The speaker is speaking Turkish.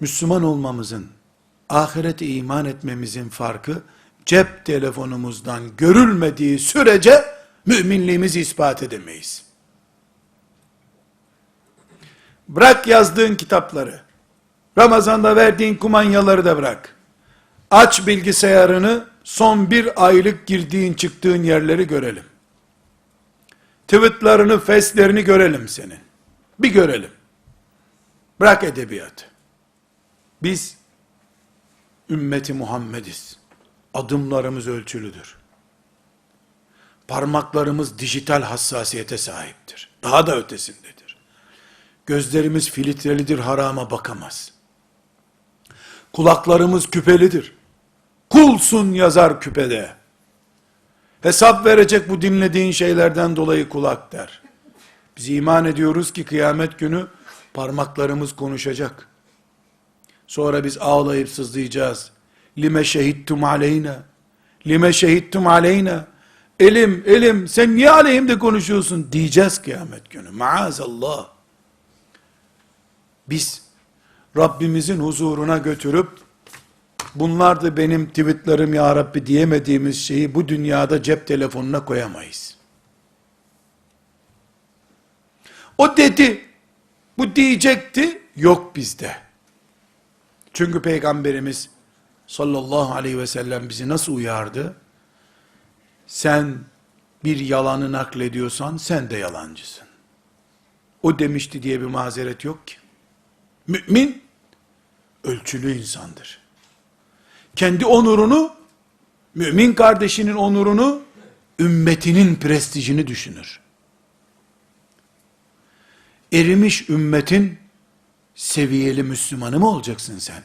Müslüman olmamızın, ahirete iman etmemizin farkı, cep telefonumuzdan görülmediği sürece, müminliğimizi ispat edemeyiz. Bırak yazdığın kitapları, Ramazan'da verdiğin kumanyaları da bırak. Aç bilgisayarını, son bir aylık girdiğin çıktığın yerleri görelim. Tweetlerini, feslerini görelim senin. Bir görelim. Bırak edebiyatı. Biz ümmeti Muhammediz. Adımlarımız ölçülüdür. Parmaklarımız dijital hassasiyete sahiptir. Daha da ötesindedir. Gözlerimiz filtrelidir, harama bakamaz. Kulaklarımız küpelidir. Kulsun yazar küpede. Hesap verecek bu dinlediğin şeylerden dolayı kulak der. Biz iman ediyoruz ki kıyamet günü parmaklarımız konuşacak. Sonra biz ağlayıp sızlayacağız. Lime şehittum aleyna. Lime şehittum aleyna. Elim, elim, sen niye aleyhimde konuşuyorsun diyeceğiz kıyamet günü. Maazallah. Biz Rabbimizin huzuruna götürüp bunlar da benim tweetlerim ya Rabbi diyemediğimiz şeyi bu dünyada cep telefonuna koyamayız. O dedi, bu diyecekti, yok bizde. Çünkü Peygamberimiz sallallahu aleyhi ve sellem bizi nasıl uyardı? Sen bir yalanı naklediyorsan sen de yalancısın. O demişti diye bir mazeret yok ki. Mümin ölçülü insandır. Kendi onurunu, mümin kardeşinin onurunu, ümmetinin prestijini düşünür. Erimiş ümmetin seviyeli Müslümanı mı olacaksın sen?